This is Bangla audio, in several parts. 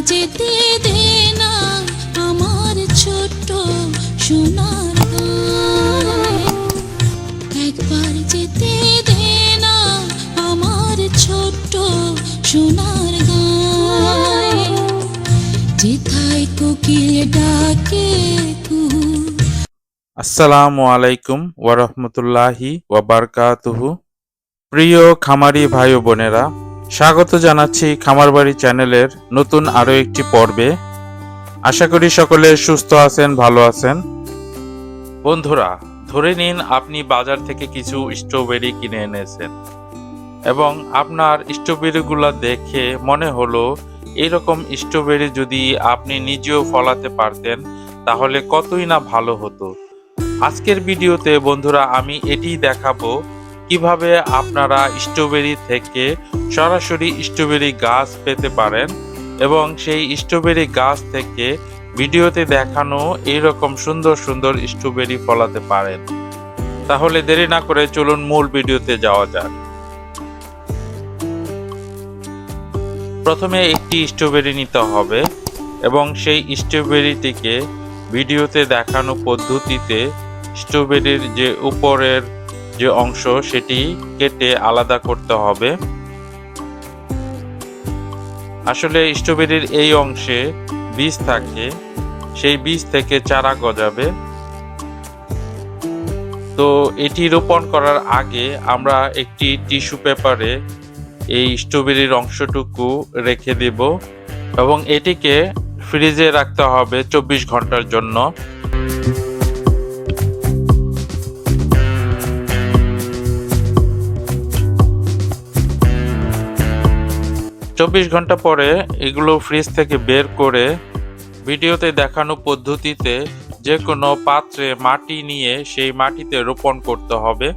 যেতে দে না, আমার ছোট্ট সোনার একবার যেতে দে না, আমার সোনার কোকিল ডাকে আসসালামু আলাইকুম ওয়ারহমতুল্লাহি ওয়াবারকাতুহু প্রিয় খামারি ভাই বোনেরা স্বাগত জানাচ্ছি খামারবাড়ি চ্যানেলের নতুন আরও একটি পর্বে। আশা করি সকলে সুস্থ আছেন, ভালো আছেন। বন্ধুরা, ধরে নিন আপনি বাজার থেকে কিছু স্ট্রবেরি কিনে এনেছেন এবং আপনার স্ট্রবেরিগুলো দেখে মনে হলো, এরকম স্ট্রবেরি যদি আপনি নিজেও ফলাতে পারতেন, তাহলে কতই না ভালো হতো। আজকের ভিডিওতে বন্ধুরা আমি এটি দেখাবো কীভাবে আপনারা স্ট্রবেরি থেকে সরাসরি স্ট্রবেরি গাছ পেতে পারেন এবং সেই স্ট্রবেরি গাছ থেকে ভিডিওতে দেখানো এইরকম সুন্দর সুন্দর স্ট্রবেরি ফলাতে পারেন। তাহলে দেরি না করে চলুন মূল ভিডিওতে যাওয়া যাক। প্রথমে একটি স্ট্রবেরি নিতে হবে এবং সেই স্ট্রবেরিটিকে ভিডিওতে দেখানো পদ্ধতিতে স্ট্রবেরির যে উপরের যে অংশ সেটি কেটে আলাদা করতে হবে। আসলে স্ট্রবেরির এই অংশে বীজ থাকে, সেই বীজ থেকে চারা গজাবে। তো এটি রোপণ করার আগে আমরা একটি টিস্যু পেপারে এই স্ট্রবেরির অংশটুকু রেখে দেব এবং এটিকে ফ্রিজে রাখতে হবে চব্বিশ ঘণ্টার জন্য। চব্বিশ ঘণ্টা পরে এগুলো ফ্রিজ থেকে বের করে ভিডিওতে দেখানো পদ্ধতিতে যে কোনো পাত্রে মাটি নিয়ে সেই মাটিতে রোপণ করতে হবে।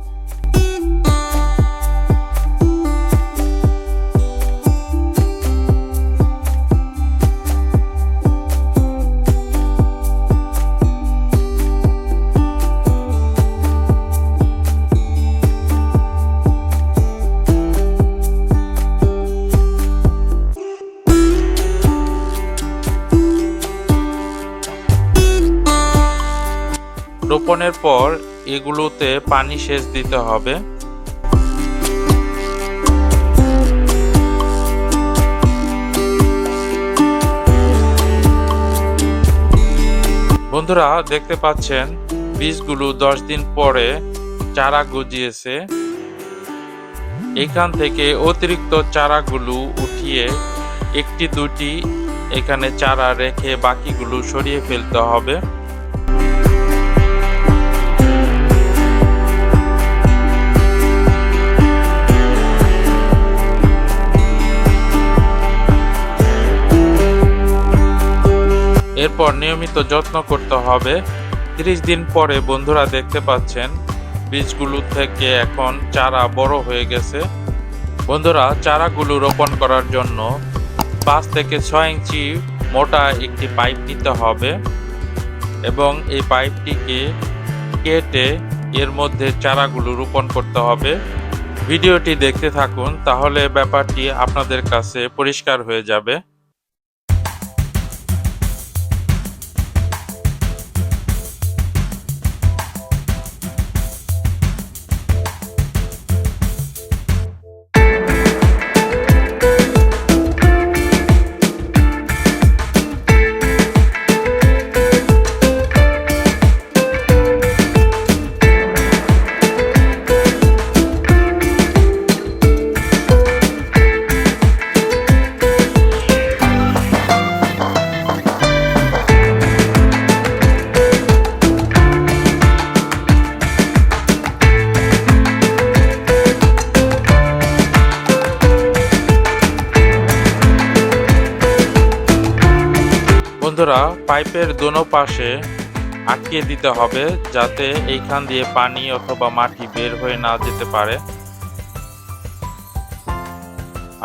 রোপণের পর এগুলোতে পানি সেচ দিতে হবে। বন্ধুরা, দেখতে পাচ্ছেন, বীজগুলো দশ দিন পরে চারা গজিয়েছে। এখান থেকে অতিরিক্ত চারাগুলো উঠিয়ে একটি দুটি এখানে চারা রেখে বাকিগুলো সরিয়ে ফেলতে হবে। এরপর নিয়মিত যত্ন করতে হবে। তিরিশ দিন পরে বন্ধুরা দেখতে পাচ্ছেন, বীজগুলো থেকে এখন চারা বড় হয়ে গেছে। বন্ধুরা, চারাগুলো রোপণ করার জন্য পাঁচ থেকে ছয় ইঞ্চি মোটা একটি পাইপ নিতে হবে এবং এই পাইপটিকে কেটে এর মধ্যে চারাগুলো রোপণ করতে হবে। ভিডিওটি দেখতে থাকুন, তাহলে ব্যাপারটি আপনাদের কাছে পরিষ্কার হয়ে যাবে। বন্ধুরা পাইপের দোনো পাশে আটকে দিতে হবে যাতে এইখান দিয়ে পানি অথবা মাটি বের হয়ে না যেতে পারে।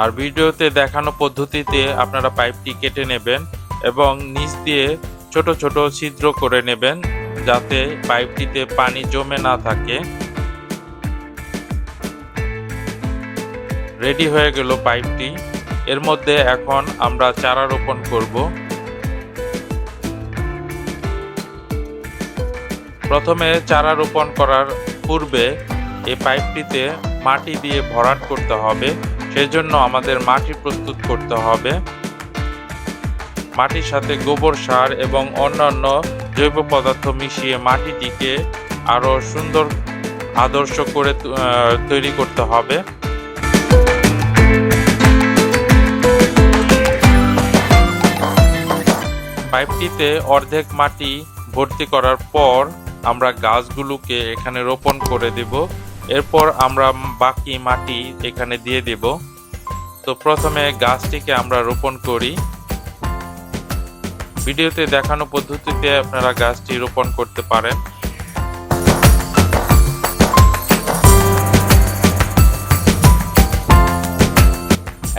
আর ভিডিওতে দেখানো পদ্ধতিতে আপনারা পাইপটি কেটে নেবেন এবং নিচ দিয়ে ছোট ছোট ছিদ্র করে নেবেন যাতে পাইপটিতে পানি জমে না থাকে। রেডি হয়ে গেল পাইপটি। এর মধ্যে এখন আমরা চারা রোপণ করব। প্রথমে চারা রোপণ করার পূর্বে এই পাইপটিতে মাটি দিয়ে ভরাট করতে হবে। সেজন্য আমাদের মাটি প্রস্তুত করতে হবে। মাটির সাথে গোবর সার এবং অন্যান্য জৈব পদার্থ মিশিয়ে মাটিটিকে আরও সুন্দর আদর্শ করে তৈরি করতে হবে। পাইপটিতে অর্ধেক মাটি ভর্তি করার পর আমরা গাছগুলোকে এখানে রোপণ করে দেব। এরপর আমরা বাকি মাটি এখানে দিয়ে দেব। তো প্রথমে গাছটিকে আমরা রোপণ করি। ভিডিওতে দেখানো পদ্ধতিতে আপনারা গাছটি রোপণ করতে পারেন।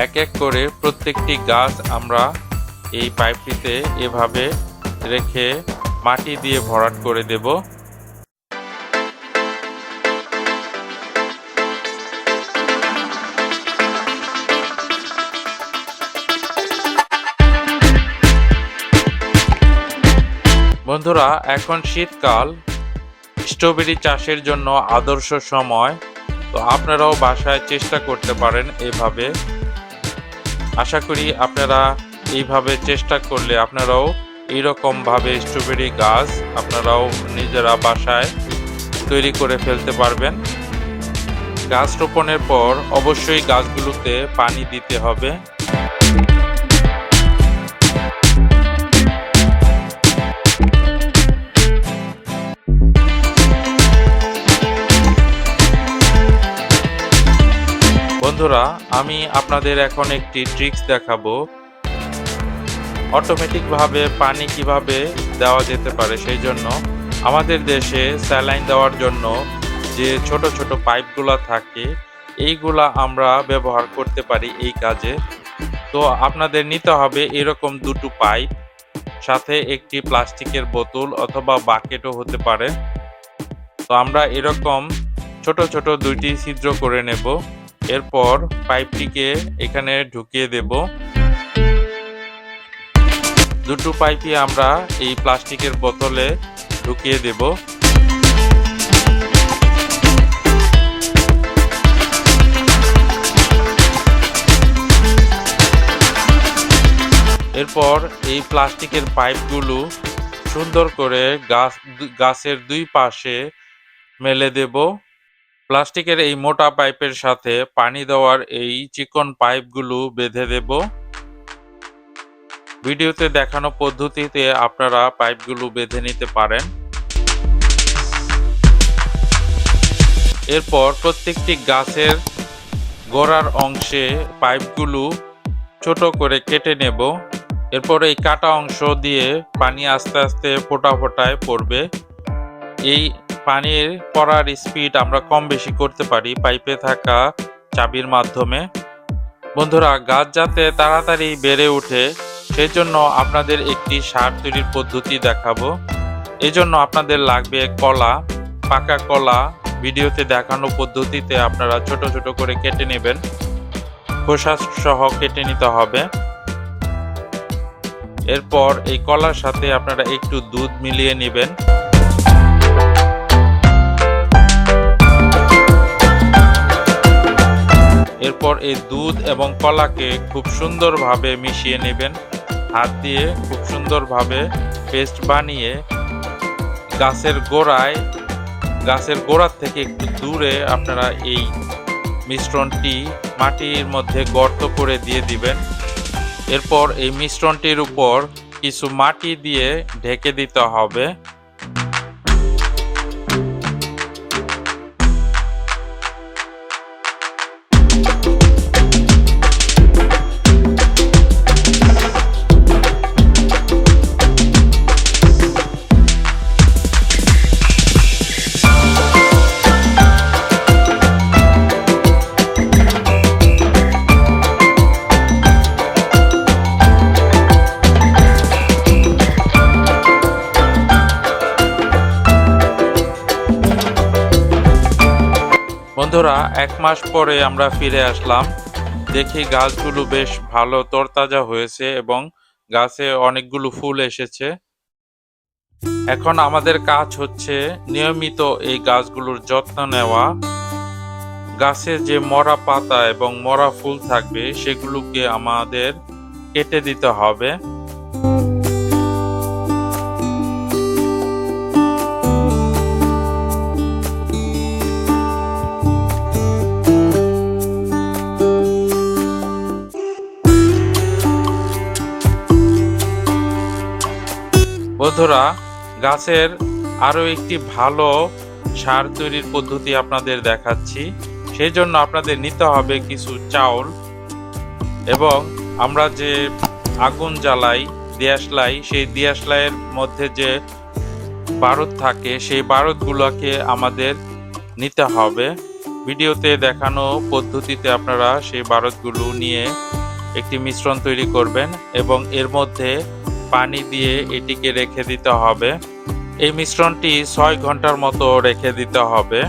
এক এক করে প্রত্যেকটি গাছ আমরা এই পাইপটিতে এভাবে রেখে মাটি দিয়ে ভরাট করে দেব। বন্ধুরা, এখন শীতকাল। স্ট্রবেরি চাষের জন্য আদর্শ সময়। তো আপনারাও বাসায় চেষ্টা করতে পারেন এভাবে। আশা করি আপনারা এইভাবে চেষ্টা করলে আপনারাও এইরকম ভাবে স্ট্রবেরি গাছ আপনারাও নিজেরা বাসায় তৈরি করে ফেলতে পারবেন। গাছ রোপণের পর অবশ্যই গাছগুলোতে পানি দিতে হবে। বন্ধুরা, আমি আপনাদের এখন একটি ট্রিক্স দেখাবো। অটোমেটিক ভাবে পানি কীভাবে দেওয়া যেতে পারে সেই জন্য আমাদের দেশে স্যালাইন দেওয়ার জন্য যে ছোট ছোট পাইপগুলো থাকে, এইগুলা আমরা ব্যবহার করতে পারি এই কাজে। তো আপনাদের নিতে হবে এরকম দুটো পাইপ, সাথে একটি প্লাস্টিকের বোতল অথবা বাকেটও হতে পারে। তো আমরা এরকম ছোট ছোট দুইটি ছিদ্র করে নেব, এরপর পাইপটিকে এখানে ঢুকিয়ে দেব। দুটো পাইপই আমরা এই প্লাস্টিকের বোতলে ঢুকিয়ে দেব। এরপর এই প্লাস্টিকের পাইপগুলো সুন্দর করে গাছ, গাছের দুই পাশে মেলে দেব। প্লাস্টিকের এই মোটা পাইপের সাথে পানি দেওয়ার এই চিকন পাইপগুলো বেঁধে দেব। ভিডিওতে দেখানো পদ্ধতিতে আপনারা পাইপগুলো বেঁধে নিতে পারেন। এরপর প্রত্যেকটি গাছের গোড়ার অংশে পাইপগুলো ছোট করে কেটে নেব। এরপর এই কাটা অংশ দিয়ে পানি আস্তে আস্তে ফোটা ফোটায় পড়বে। এই পানির পড়ার স্পিড আমরা কম বেশি করতে পারি পাইপে থাকা চাবির মাধ্যমে। বন্ধুরা, গাছ যাতে তাড়াতাড়ি বেড়ে ওঠে সেই জন্য আপনাদের একটি সার তৈরির পদ্ধতি দেখাবো। এজন্য আপনাদের লাগবে কলা, পাকা কলা, ভিডিওতে দেখানো পদ্ধতিতে আপনারা ছোট ছোট করে কেটে নেবেন। খোসা সহ কেটে নিতে হবে। এরপর এই কলার সাথে আপনারা একটু দুধ মিলিয়ে নেবেন। এরপর এই দুধ এবং কলাকে খুব সুন্দরভাবে মিশিয়ে নেবেন। হাত দিয়ে খুব সুন্দরভাবে পেস্ট বানিয়ে গাছের গোড়ায়, গাছের গোড়ার থেকে একটু দূরে আপনারা এই মিশ্রণটি মাটির মধ্যে গর্ত করে দিয়ে দিবেন। এরপর এই মিশ্রণটির উপর কিছু মাটি দিয়ে ঢেকে দিতে হবে। বন্ধুরা, এক মাস পরে আমরা ফিরে আসলাম। দেখি গাছগুলো বেশ ভালো তরতাজা হয়েছে এবং গাছে অনেকগুলো ফুল এসেছে। এখন আমাদের কাজ হচ্ছে নিয়মিত এই গাছগুলোর যত্ন নেওয়া। গাছে যে মরা পাতা এবং মরা ফুল থাকবে, সেগুলোকে আমাদের কেটে দিতে হবে। বন্ধুরা, গাছের আরও একটি ভালো সার তৈরির পদ্ধতি আপনাদের দেখাচ্ছি। সেই জন্য আপনাদের নিতে হবে কিছু চাউল এবং আমরা যে আগুন জ্বালাই দিয়াশলাই সেই দিয়াশলাইয়ের মধ্যে যে বারুদ থাকে, সেই বারুদগুলোকে আমাদের নিতে হবে। ভিডিওতে দেখানো পদ্ধতিতে আপনারা সেই বারুদগুলো নিয়ে একটি মিশ্রণ তৈরি করবেন এবং এর মধ্যে পানি দিয়ে এটিকে রেখে দিতে হবে। এই মিশ্রণটি ছয় ঘণ্টার মতো রেখে দিতে হবে।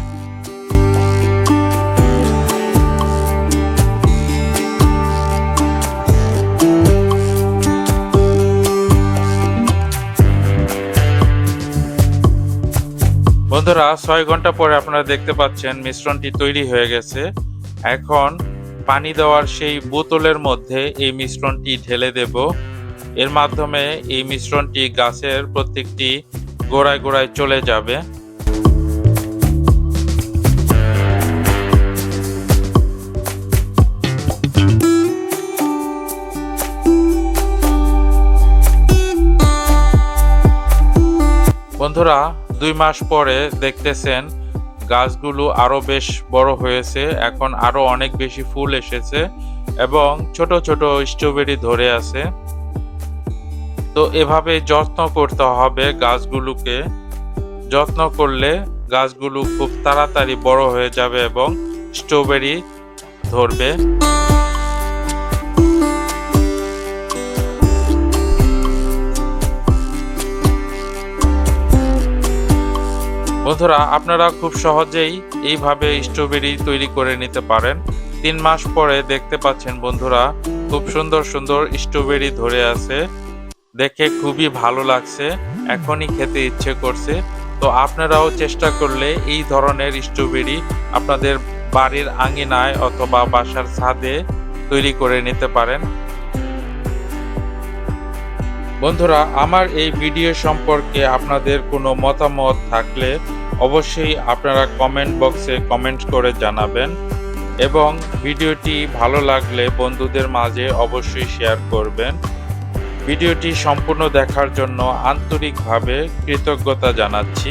বন্ধুরা, ছয় ঘণ্টা পরে আপনারা দেখতে পাচ্ছেন মিশ্রণটি তৈরি হয়ে গেছে। এখন পানি দেওয়ার সেই বোতলের মধ্যে এই মিশ্রণটি ঢেলে দেব। এর মাধ্যমে এই মিশ্রণটি গাছের প্রত্যেকটি গোড়ায় গোড়ায় চলে যাবে। বন্ধুরা, দুই মাস পরে দেখতেছেন গাছগুলো আরও বেশ বড় হয়েছে, এখন আরও অনেক বেশি ফুল এসেছে এবং ছোট ছোট স্ট্রবেরি ধরে আছে। তো এভাবে যত্ন করতে হবে গাছগুলোকে। যত্ন করলে গাছগুলো খুব তাড়াতাড়ি বড় হয়ে যাবে এবং স্ট্রবেরি ধরবে। বন্ধুরা, আপনারা খুব সহজেই এইভাবে স্ট্রবেরি তৈরি করে নিতে পারেন। তিন মাস পরে দেখতে পাচ্ছেন বন্ধুরা, খুব সুন্দর সুন্দর স্ট্রবেরি ধরে আছে। দেখে খুবই ভালো লাগছে, এখনই খেতে ইচ্ছে করছে। তো আপনারাও চেষ্টা করলে এই ধরনের স্ট্রবেরি আপনাদের বাড়ির আঙিনায় অথবা বাসার ছাদে তৈরি করে নিতে পারেন। বন্ধুরা, আমার এই ভিডিও সম্পর্কে আপনাদের কোনো মতামত থাকলে অবশ্যই আপনারা কমেন্ট বক্সে কমেন্ট করে জানাবেন এবং ভিডিওটি ভালো লাগলে বন্ধুদের মাঝে অবশ্যই শেয়ার করবেন। ভিডিওটি সম্পূর্ণ দেখার জন্য আন্তরিকভাবে কৃতজ্ঞতা জানাচ্ছি।